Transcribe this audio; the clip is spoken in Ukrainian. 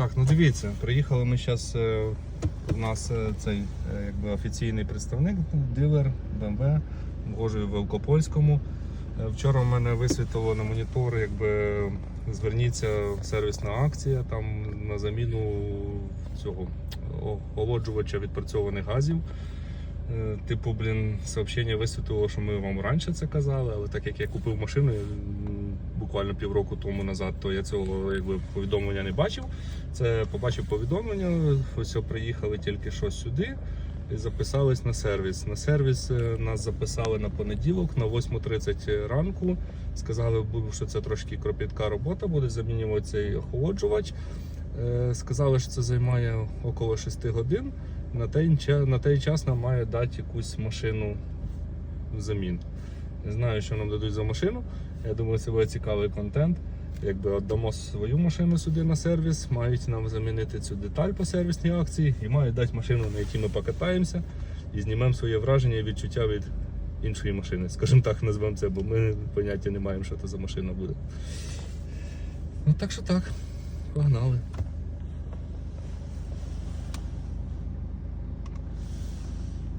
Так, ну дивіться, приїхали ми зараз. У нас е, цей е, якби офіційний представник, дилер BMW, вгожую в Велкопольському. Е, Вчора в мене висвітлило на монітор, якби зверніться сервісна акція там на заміну цього охолоджувача відпрацьованих газів. Е, Типу, блін, сообщення висвітлило, що ми вам раніше це казали, але так як я купив машину буквально півроку тому назад, то я цього якби повідомлення не бачив. Це побачив повідомлення. Ось приїхали тільки що сюди і записались на сервіс. На сервіс е, нас записали на понеділок на 8.30 ранку. Сказали, що це трошки кропітка робота, буде замінювати цей охолоджувач. Е, Сказали, що це займає около 6 годин. На той, на той час нам має дати якусь машину взамін. Не знаю, що нам дадуть за машину. Я думаю, це буде цікавий контент. Якби віддамо свою машину сюди на сервіс, мають нам замінити цю деталь по сервісній акції і мають дати машину, на якій ми покатаємося і знімемо своє враження і відчуття від іншої машини. Скажімо так, назвемо це, бо ми поняття не маємо, що це за машина буде. Ну так що так, погнали.